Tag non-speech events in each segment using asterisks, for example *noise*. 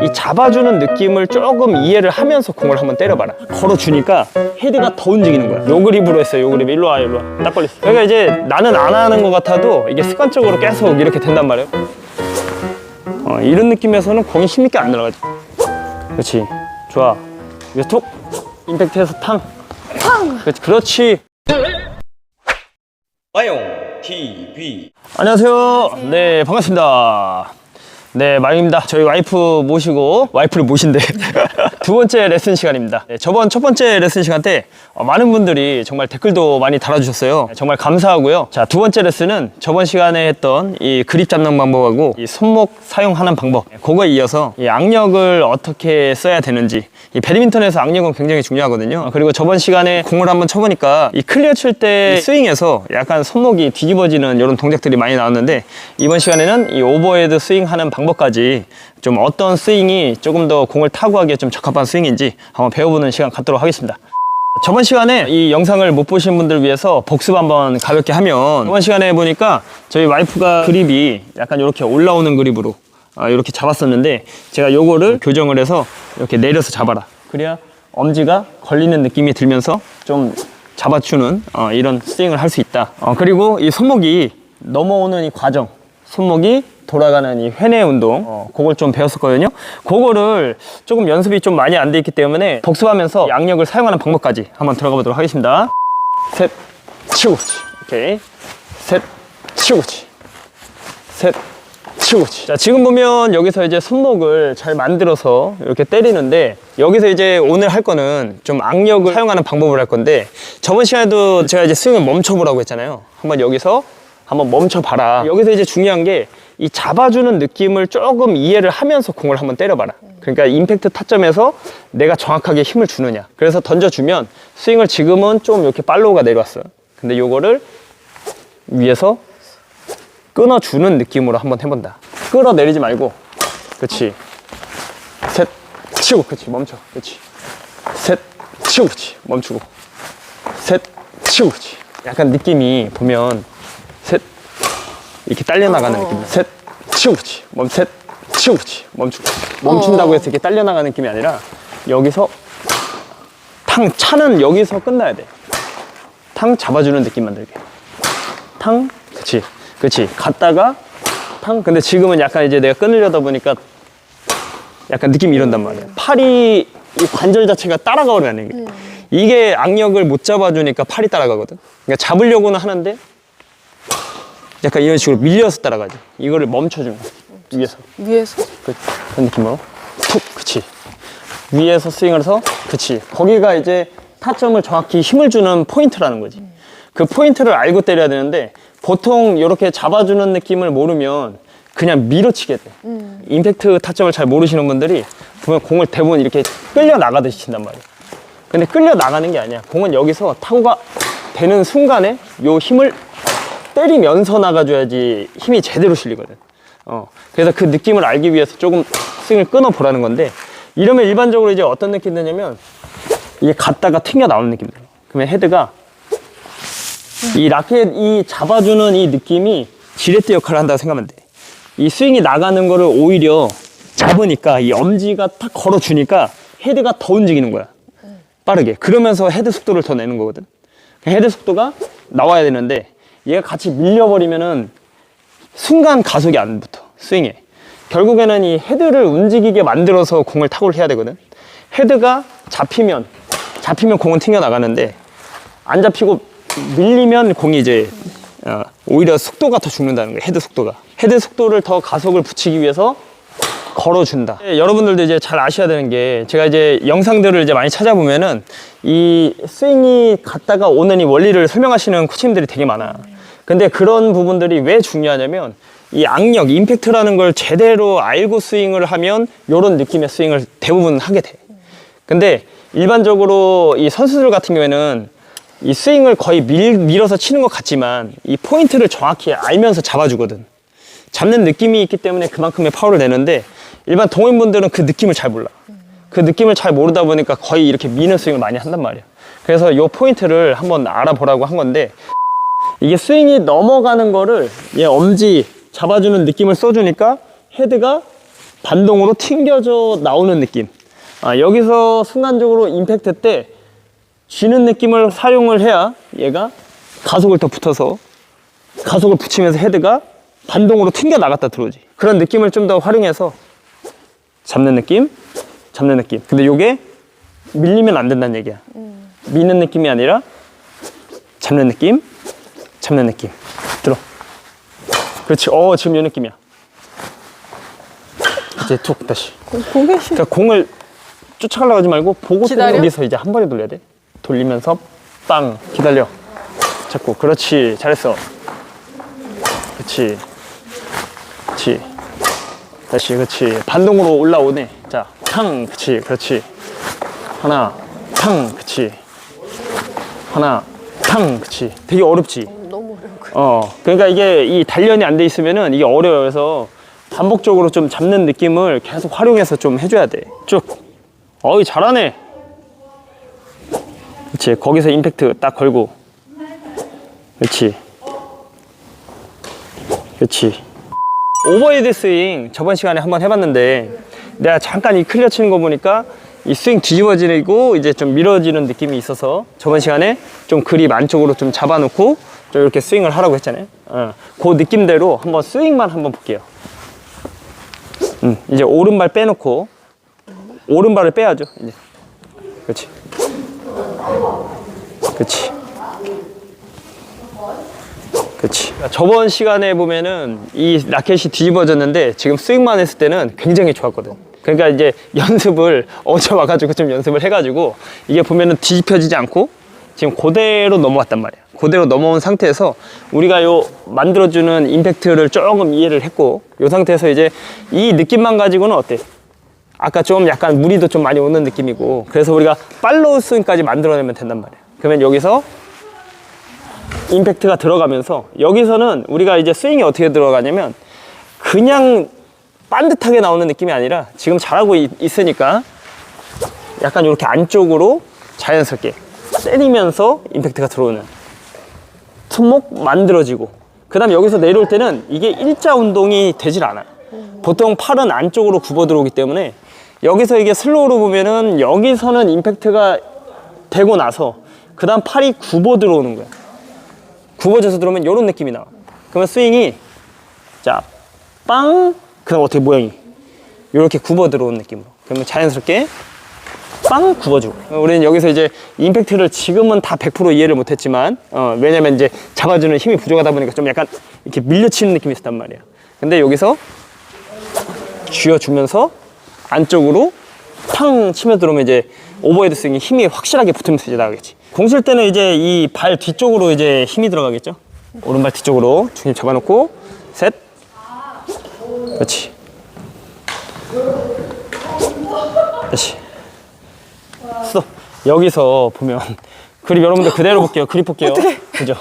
이 잡아주는 느낌을 조금 이해를 하면서 공을 한번 때려봐라. 걸어주니까 헤드가 더 움직이는 거야. 요 그립으로 했어요. 요 그립. 일로 와, 일로 와. 딱 걸렸어. 그러니까 이제 나는 안 하는 것 같아도 이게 습관적으로 계속 이렇게 된단 말이에요. 어, 이런 느낌에서는 공이 힘있게 안 날아가지. 그렇지. 좋아. 여기서 톡. 임팩트해서 탕. 탕. 그렇지. 그렇지. 마용 TV 안녕하세요. 네, 반갑습니다. 네, 마영입니다. 저희 와이프 모시고, 와이프를 모신데, *laughs* 두 번째 레슨 시간입니다. 네, 저번 첫 번째 레슨 시간 때 어, 많은 분들이 정말 댓글도 많이 달아주셨어요. 네, 정말 감사하고요. 자, 두 번째 레슨은 저번 시간에 했던 이 그립 잡는 방법하고 이 손목 사용하는 방법, 네, 그거에 이어서 이 악력을 어떻게 써야 되는지, 이 배드민턴에서 악력은 굉장히 중요하거든요. 어, 그리고 저번 시간에 공을 한번 쳐보니까 이 클리어 칠 때 스윙에서 약간 손목이 뒤집어지는 이런 동작들이 많이 나왔는데 이번 시간에는 이 오버헤드 스윙하는 방법 까지 좀 어떤 스윙이 조금 더 공을 타고 하기에 좀 적합한 스윙인지 한번 배워보는 시간 갖도록 하겠습니다. 저번 시간에 이 영상을 못 보신 분들 위해서 복습 한번 가볍게 하면 저번 시간에 보니까 저희 와이프가 그립이 약간 이렇게 올라오는 그립으로 아, 이렇게 잡았었는데 제가 요거를 교정을 해서 이렇게 내려서 잡아라 그래야 엄지가 걸리는 느낌이 들면서 좀 잡아주는 어, 이런 스윙을 할 수 있다 어, 그리고 이 손목이 넘어오는 이 과정 손목이 돌아가는 이 회내 운동. 어, 그걸 좀 배웠었거든요. 그거를 조금 연습이 좀 많이 안 돼 있기 때문에 복습하면서 양력을 사용하는 방법까지 한번 들어가 보도록 하겠습니다. 셋 치고 그치 오케이. 셋 치고 그치 셋 치고 그치 자 지금 보면 여기서 이제 손목을 잘 만들어서 이렇게 때리는데 여기서 이제 오늘 할 거는 좀 악력을 사용하는 방법을 할 건데 저번 시간에도 제가 이제 스윙을 멈춰보라고 했잖아요. 한번 여기서 한번 멈춰봐라 여기서 이제 중요한 게 이 잡아주는 느낌을 조금 이해를 하면서 공을 한번 때려봐라 그러니까 임팩트 타점에서 내가 정확하게 힘을 주느냐 그래서 던져주면 스윙을 지금은 좀 이렇게 팔로우가 내려왔어요 근데 요거를 위에서 끊어주는 느낌으로 한번 해본다. 끌어내리지 말고, 그렇지. 셋, 치고, 그렇지. 멈춰, 그렇지. 셋, 치고, 그렇지. 멈추고. 셋, 치고, 그렇지. 약간 느낌이 보면 셋 이렇게 딸려 나가는 느낌. 셋, 치고, 그렇지. 멈, 셋, 치고, 그렇지. 멈추고. 멈춘다고 해서 이렇게 딸려 나가는 느낌이 아니라 여기서 탕 차는 여기서 끝나야 돼. 탕 잡아주는 느낌 만들게. 탕, 그치, 그치. 갔다가 탕. 근데 지금은 약간 이제 내가 끊으려다 보니까 약간 느낌이 이런단 말이야. 팔이 이 관절 자체가 따라가버리는 게. 이게 악력을 못 잡아주니까 팔이 따라가거든. 그러니까 잡으려고는 하는데 약간 이런 식으로 밀려서 따라가지. 이거를 멈춰주는 거야. 위에서. 위에서? 그, 그 느낌으로. 툭! 그치. 위에서 스윙을 해서 그치. 거기가 이제 타점을 정확히 힘을 주는 포인트라는 거지. 그 포인트를 알고 때려야 되는데 보통 이렇게 잡아주는 느낌을 모르면 그냥 밀어치게 돼. 임팩트 타점을 잘 모르시는 분들이 보면 공을 대부분 이렇게 끌려 나가듯이 친단 말이야 근데 끌려 나가는 게 아니야. 공은 여기서 타구가 되는 순간에 요 힘을 때리면서 나가줘야지 힘이 제대로 실리거든. 어, 그래서 그 느낌을 알기 위해서 조금 스윙을 끊어 보라는 건데 이러면 일반적으로 이제 어떤 느낌 드냐면 이게 갔다가 튕겨 나오는 느낌 들어. 그러면 헤드가 이 라켓 이 잡아주는 이 느낌이 지렛대 역할을 한다고 생각하면 돼. 이 스윙이 나가는 거를 오히려 잡으니까 이 엄지가 탁 걸어주니까 헤드가 더 움직이는 거야. 빠르게. 그러면서 헤드 속도를 더 내는 거거든. 헤드 속도가 나와야 되는데 얘가 같이 밀려버리면은 순간 가속이 안 붙어 스윙에 결국에는 이 헤드를 움직이게 만들어서 공을 타구를 해야 되거든 헤드가 잡히면 잡히면 공은 튕겨 나가는데 안 잡히고 밀리면 공이 이제 어, 오히려 속도가 더 죽는다는 거예요 헤드 속도가 헤드 속도를 더 가속을 붙이기 위해서 걸어준다. 예, 여러분들도 이제 잘 아셔야 되는 게 제가 이제 영상들을 이제 많이 찾아보면은 이 스윙이 갔다가 오는 이 원리를 설명하시는 코치님들이 되게 많아. 근데 그런 부분들이 왜 중요하냐면 이 악력, 임팩트라는 걸 제대로 알고 스윙을 하면 이런 느낌의 스윙을 대부분 하게 돼. 근데 일반적으로 이 선수들 같은 경우에는 이 스윙을 거의 밀, 밀어서 치는 것 같지만 이 포인트를 정확히 알면서 잡아주거든. 잡는 느낌이 있기 때문에 그만큼의 파워를 내는데 일반 동호인분들은 그 느낌을 잘 몰라. 그 느낌을 잘 모르다 보니까 거의 이렇게 미는 스윙을 많이 한단 말이야. 그래서 이 포인트를 한번 알아보라고 한 건데 이게 스윙이 넘어가는 거를 얘 엄지 잡아주는 느낌을 써주니까 헤드가 반동으로 튕겨져 나오는 느낌. 아, 여기서 순간적으로 임팩트 때 쥐는 느낌을 사용을 해야 얘가 가속을 더 붙어서 가속을 붙이면서 헤드가 반동으로 튕겨 나갔다 들어오지. 그런 느낌을 좀 더 활용해서 잡는 느낌, 잡는 느낌. 근데 요게 밀리면 안 된다는 얘기야. 미는 느낌이 아니라 잡는 느낌, 잡는 느낌. 들어. 그렇지. 어, 지금 이 느낌이야. 이제 툭 다시. 고개 그러니까 공을 쫓아가려고 하지 말고 보고 기다려? 여기서 이제 한 번에 돌려야 돼. 돌리면서 빵 기다려. 잡고 그렇지. 잘했어. 그렇지. 그렇지. 다시 그렇지. 반동으로 올라오네. 자, 탕. 그렇지. 그렇지. 하나. 탕. 그렇지. 하나. 탕. 그렇지. 되게 어렵지. 어, 그러니까 이게 이 단련이 안 돼 있으면은 이게 어려워요. 그래서 반복적으로 좀 잡는 느낌을 계속 활용해서 좀 해줘야 돼. 쭉. 어이, 잘하네. 그렇지. 거기서 임팩트 딱 걸고. 그렇지. 그렇지. 오버헤드 스윙 저번 시간에 한번 해봤는데 내가 잠깐 이 클리어 치는 거 보니까 이 스윙 뒤집어지고 이제 좀 밀어지는 느낌이 있어서 저번 시간에 좀 그립 안쪽으로 좀 잡아놓고 좀 이렇게 스윙을 하라고 했잖아요. 어, 그 느낌대로 한번 스윙만 한번 볼게요. 음, 이제 오른발 빼놓고 오른발을 빼야죠. 이제 그렇지. 그렇지. 그렇지. 저번 시간에 보면은 이 라켓이 뒤집어졌는데 지금 스윙만 했을 때는 굉장히 좋았거든. 그러니까 이제 *laughs* 연습을 어제 와가지고 좀 연습을 해가지고 이게 보면은 뒤집혀지지 않고 지금 그대로 넘어왔단 말이야. 그대로 넘어온 상태에서 우리가 요 만들어주는 임팩트를 조금 이해를 했고 요 상태에서 이제 이 느낌만 가지고는 어때? 아까 좀 약간 무리도 좀 많이 오는 느낌이고 그래서 우리가 팔로우 스윙까지 만들어내면 된단 말이야. 그러면 여기서 임팩트가 들어가면서 여기서는 우리가 이제 스윙이 어떻게 들어가냐면 그냥 반듯하게 나오는 느낌이 아니라 지금 잘하고 있, 있으니까 약간 이렇게 안쪽으로 자연스럽게 때리면서 임팩트가 들어오는 손목 만들어지고 그 다음에 여기서 내려올 때는 이게 일자 운동이 되질 않아요 보통 팔은 안쪽으로 굽어 들어오기 때문에 여기서 이게 슬로우로 보면은 여기서는 임팩트가 되고 나서 그 다음 팔이 굽어 들어오는 거야 굽어져서 들어오면 이런 느낌이 나와. 그러면 스윙이 자, 빵, 그 다음 어떻게 모양이 이렇게 굽어 들어온 느낌으로. 그러면 자연스럽게 빵 굽어주고. 우리는 여기서 이제 임팩트를 지금은 다 100% 이해를 못했지만, 어, 왜냐면 이제 잡아주는 힘이 부족하다 보니까 좀 약간 이렇게 밀려치는 느낌이 있었단 말이야. 근데 여기서 쥐어주면서 안쪽으로 팡 치며 들어오면 이제 오버헤드 스윙이 힘이 확실하게 붙으면서 이제 나가겠지. 공 칠 때는 이제 이 발 뒤쪽으로 이제 힘이 들어가겠죠. 오른발 뒤쪽으로 중심 잡아놓고 셋. 그렇지. 다시. 스톱. 여기서 보면 *laughs* 그립 여러분들 그대로 볼게요. 그립 볼게요. 그죠?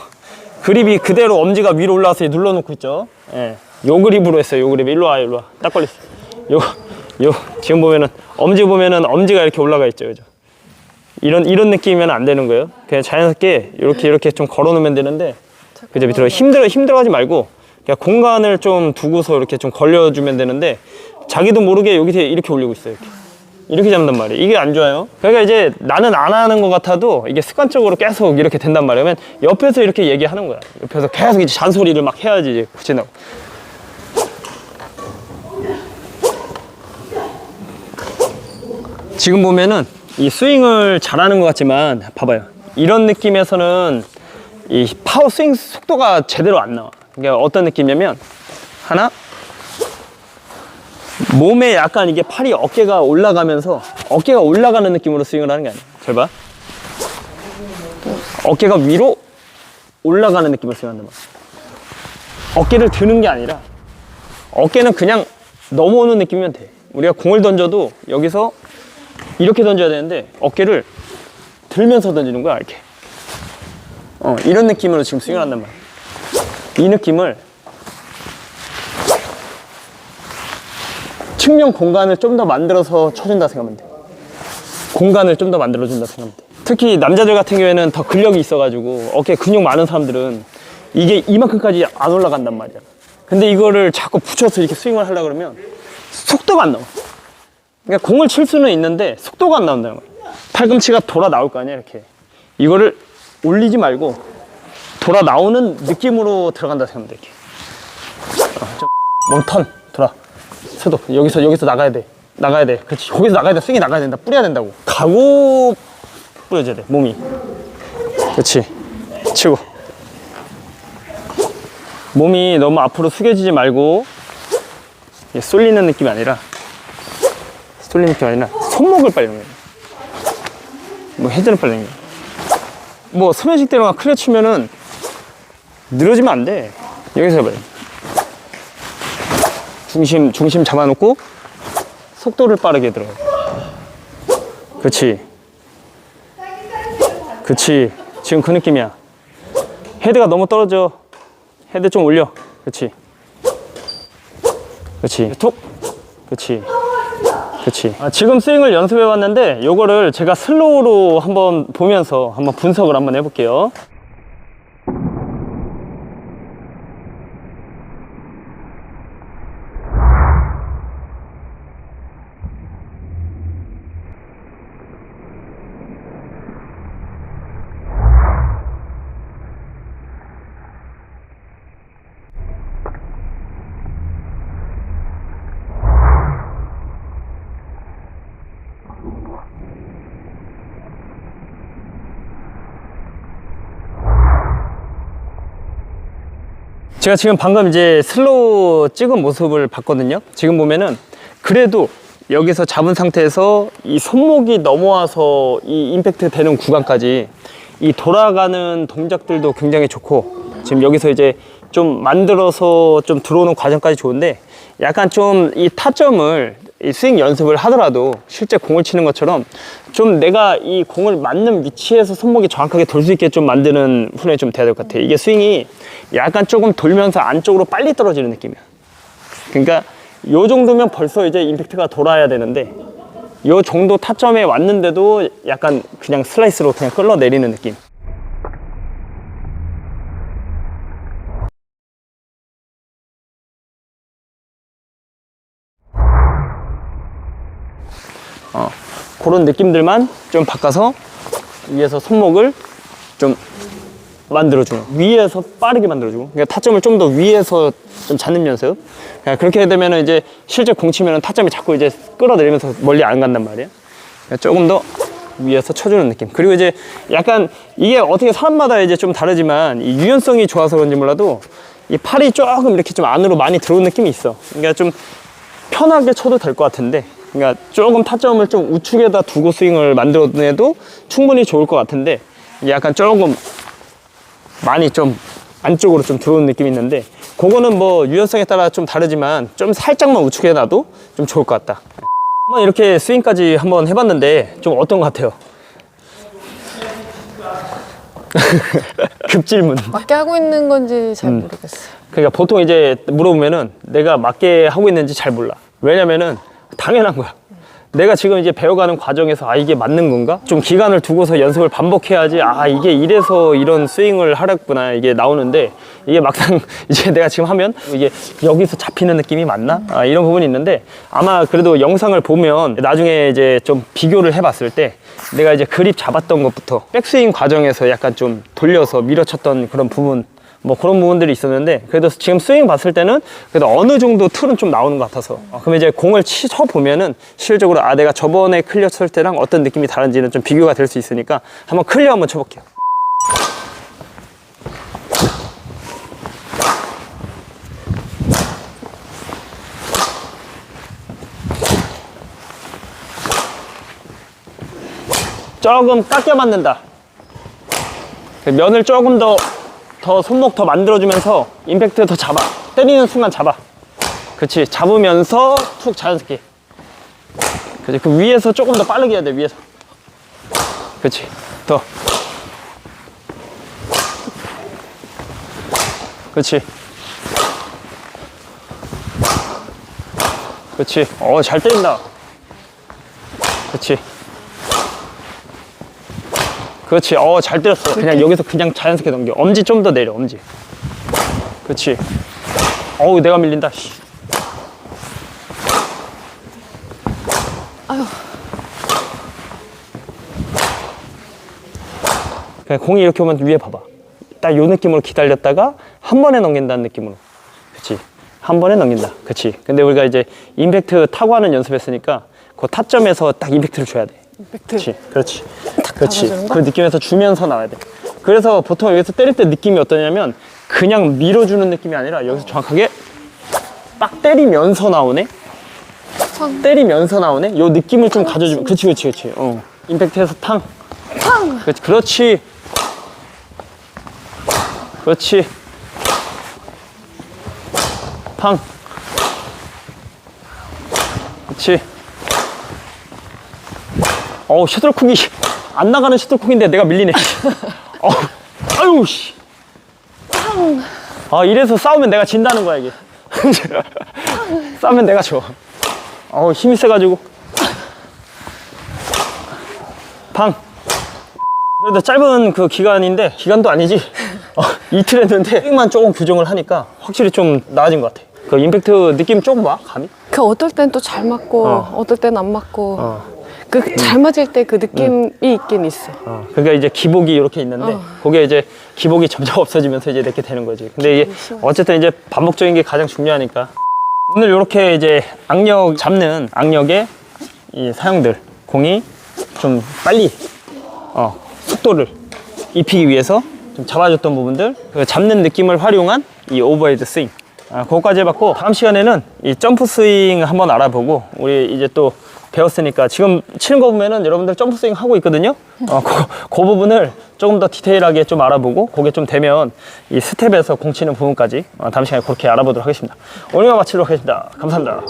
그립이 그대로 엄지가 위로 올라와서 눌러놓고 있죠. 예. 요 그립으로 했어요. 요 그립. 일로 와, 일로 와. 딱 걸렸어. 요, 요, 지금 보면은, 엄지 보면은 엄지가 이렇게 올라가 있죠. 그죠? 이런, 이런 느낌이면 안 되는 거예요. 그냥 자연스럽게 이렇게, 이렇게 좀 걸어 놓으면 되는데, 그죠? 밑으로 힘들어, 힘들어하지 말고, 그냥 공간을 좀 두고서 이렇게 좀 걸려주면 되는데, 자기도 모르게 여기서 이렇게 올리고 있어요. 이렇게. 이렇게 잡는단 말이에요. 이게 안 좋아요. 그러니까 이제 나는 안 하는 것 같아도 이게 습관적으로 계속 이렇게 된단 말이에요. 그러면 옆에서 이렇게 얘기하는 거야. 옆에서 계속 이제 잔소리를 막 해야지 이제 붙인다고. 지금 보면은 이 스윙을 잘하는 것 같지만 봐봐요. 이런 느낌에서는 이 파워 스윙 속도가 제대로 안 나와. 그러니까 어떤 느낌이냐면 하나 몸에 약간 이게 팔이 어깨가 올라가면서 어깨가 올라가는 느낌으로 스윙을 하는 게 아니야. 잘 봐. 어깨가 위로 올라가는 느낌으로 스윙한단 말이야. 어깨를 드는 게 아니라 어깨는 그냥 넘어오는 느낌이면 돼. 우리가 공을 던져도 여기서 이렇게 던져야 되는데 어깨를 들면서 던지는 거야 이렇게. 어, 이런 느낌으로 지금 스윙을 한단 말이야. 이 느낌을 측면 공간을 좀 더 만들어서 쳐준다 생각하면 돼. 공간을 좀 더 만들어준다 생각하면 돼. 특히 남자들 같은 경우에는 더 근력이 있어가지고 어깨 근육 많은 사람들은 이게 이만큼까지 안 올라간단 말이야. 근데 이거를 자꾸 붙여서 이렇게 스윙을 하려 그러면 속도가 안 나와. 그러니까 공을 칠 수는 있는데 속도가 안 나온다는. 팔꿈치가 돌아 나올 거 아니야, 이렇게. 이거를 올리지 말고 돌아 나오는 느낌으로 들어간다 생각하면 돼, 이렇게. 어, 좀 몸턴 돌아. 서도 여기서 여기서 나가야 돼. 나가야 돼. 그렇지. 거기서 나가야 돼. 스윙이 나가야 된다. 뿌려야 된다고. 가고 뿌려줘야 돼. 몸이. 그렇지. 치고. 몸이 너무 앞으로 숙여지지 말고 쏠리는 느낌이 아니라 쏠리는 느낌이 아니라 손목을 빨리 거야. 뭐 헤드를 빨리 거야. 뭐 소매식 대로가 클러 치면은 늘어지면 안 돼. 여기서 해봐요. 중심 중심 잡아놓고 속도를 빠르게 들어. 그렇지. 그렇지. 지금 그 느낌이야. 헤드가 너무 떨어져. 헤드 좀 올려. 그렇지. 그렇지. 톡. 그렇지. 그렇지. 아, 지금 스윙을 연습해 봤는데 요거를 제가 슬로우로 한번 보면서 한번 분석을 한번 해볼게요. 제가 지금 방금 이제 슬로우 찍은 모습을 봤거든요. 지금 보면은 그래도 여기서 잡은 상태에서 이 손목이 넘어와서 이 임팩트 되는 구간까지 이 돌아가는 동작들도 굉장히 좋고 지금 여기서 이제 좀 만들어서 좀 들어오는 과정까지 좋은데 약간 좀 이 타점을 이 스윙 연습을 하더라도 실제 공을 치는 것처럼 좀 내가 이 공을 맞는 위치에서 손목이 정확하게 돌 수 있게 좀 만드는 훈련이 좀 돼야 될 것 같아. 이게 스윙이 약간 조금 돌면서 안쪽으로 빨리 떨어지는 느낌이야. 그러니까 요 정도면 벌써 이제 임팩트가 돌아야 되는데 요 정도 타점에 왔는데도 약간 그냥 슬라이스로 그냥 끌어내리는 느낌. 그런 느낌들만 좀 바꿔서 위에서 손목을 좀 만들어주는 위에서 빠르게 만들어주고 그러니까 타점을 좀 더 위에서 좀 잡는 연습. 그러니까 그렇게 되면 이제 실제 공 치면 타점이 자꾸 이제 끌어내리면서 멀리 안 간단 말이야 그러니까 조금 더 위에서 쳐주는 느낌. 그리고 이제 약간 이게 어떻게 사람마다 이제 좀 다르지만 이 유연성이 좋아서 그런지 몰라도 이 팔이 조금 이렇게 좀 안으로 많이 들어온 느낌이 있어. 그러니까 좀 편하게 쳐도 될 것 같은데 그러니까 조금 타점을 좀 우측에다 두고 스윙을 만들어내도 충분히 좋을 것 같은데 약간 조금 많이 좀 안쪽으로 좀 들어오는 느낌이 있는데 그거는 뭐 유연성에 따라 좀 다르지만 좀 살짝만 우측에 놔도 좀 좋을 것 같다 한번 이렇게 스윙까지 한번 해봤는데 좀 어떤 것 같아요? *laughs* 급질문 맞게 하고 있는 건지 잘 음. 모르겠어요. 그러니까 보통 이제 물어보면은 내가 맞게 하고 있는지 잘 몰라. 왜냐면은 당연한 거야. 내가 지금 이제 배워가는 과정에서 아 이게 맞는 건가? 좀 기간을 두고서 연습을 반복해야지 아 이게 이래서 이런 스윙을 하랬구나 이게 나오는데 이게 막상 *laughs* 이제 내가 지금 하면 이게 여기서 잡히는 느낌이 맞나? 아 이런 부분이 있는데 아마 그래도 영상을 보면 나중에 이제 좀 비교를 해봤을 때 내가 이제 그립 잡았던 것부터 백스윙 과정에서 약간 좀 돌려서 밀어쳤던 그런 부분 뭐 그런 부분들이 있었는데 그래도 지금 스윙 봤을 때는 그래도 어느 정도 틀은 좀 나오는 것 같아서. 어, 그럼 이제 공을 치, 쳐 보면은 실질적으로 아 내가 저번에 클리어 칠 때랑 어떤 느낌이 다른지는 좀 비교가 될 수 있으니까 한번 클리어 한번 쳐볼게요. 조금 깎여 맞는다. 그 면을 조금 더, 더 손목 더 만들어주면서 임팩트 더 잡아. 때리는 순간 잡아. 그렇지. 잡으면서 툭 자연스럽게. 그렇지. 그 위에서 조금 더 빠르게 해야 돼, 위에서. 그렇지. 더. 그렇지. 그렇지. 어, 잘 때린다. 그렇지. 그렇지. 어, 잘 때렸어. 그냥 여기서 그냥 자연스럽게 넘겨. 엄지 좀 더 내려, 엄지. 그렇지. 어우, 내가 밀린다. 씨. 아유. 그냥 공이 이렇게 오면 위에 봐봐. 딱 요 느낌으로 기다렸다가 한 번에 넘긴다는 느낌으로. 그치. 한 번에 넘긴다. 그치. 근데 우리가 이제 임팩트 타고 하는 연습했으니까 그 타점에서 딱 임팩트를 줘야 돼. 임팩트. 그렇지, 그렇지, 그렇지. 그 느낌에서 주면서 나와야 돼. 그래서 보통 여기서 때릴 때 느낌이 어떠냐면 그냥 밀어주는 느낌이 아니라 여기서 정확하게 딱 때리면서 나오네. 팡. 때리면서 나오네. 요 느낌을 좀 가져주면. 그렇지, 그렇지, 그렇지. 어. 임팩트에서 탕. 팡! 그렇지, 그렇지. 그렇지. 팡. 그렇지. 어우, 셔틀콕이 안 나가는 셔틀콕인데 내가 밀리네. *laughs* 어우, 아유, 씨. 아, 이래서 싸우면 내가 진다는 거야, 이게. 싸우면 내가 져. 어우, 힘이 세가지고. 팡. 그래도 짧은 그 기간인데 기간도 아니지 어, 이틀 했는데 스윙만 조금 교정을 하니까 확실히 좀 나아진 것 같아 그 임팩트 느낌 조금 와 감이 그 어떨 땐 또 잘 맞고, 어. 어. 떨땐 안 맞고. 어. 그 잘 맞을 때 그 느낌이 있긴 있어. 어, 그러니까 이제 기복이 이렇게 있는데 어. 그게 이제 기복이 점점 *laughs* 없어지면서 이제 이렇게 되는 거지 근데 이게. 어쨌든 이제 반복적인 게 가장 중요하니까 오늘 이렇게 이제 악력 잡는 악력의 이 사용들 공이 좀 빨리 어, 속도를 입히기 위해서 좀 잡아줬던 부분들 그 잡는 느낌을 활용한 이 오버헤드 스윙 아, 그거까지 해봤고 다음 시간에는 이 점프 스윙 한번 알아보고 우리 이제 또 배웠으니까 지금 치는 거 보면은 여러분들 점프 스윙 하고 있거든요. 어, 그, 그 부분을 조금 더 디테일하게 좀 알아보고 그게 좀 되면 이 스텝에서 공 치는 부분까지 어, 다음 시간에 그렇게 알아보도록 하겠습니다. 오늘 마치도록 하겠습니다. 감사합니다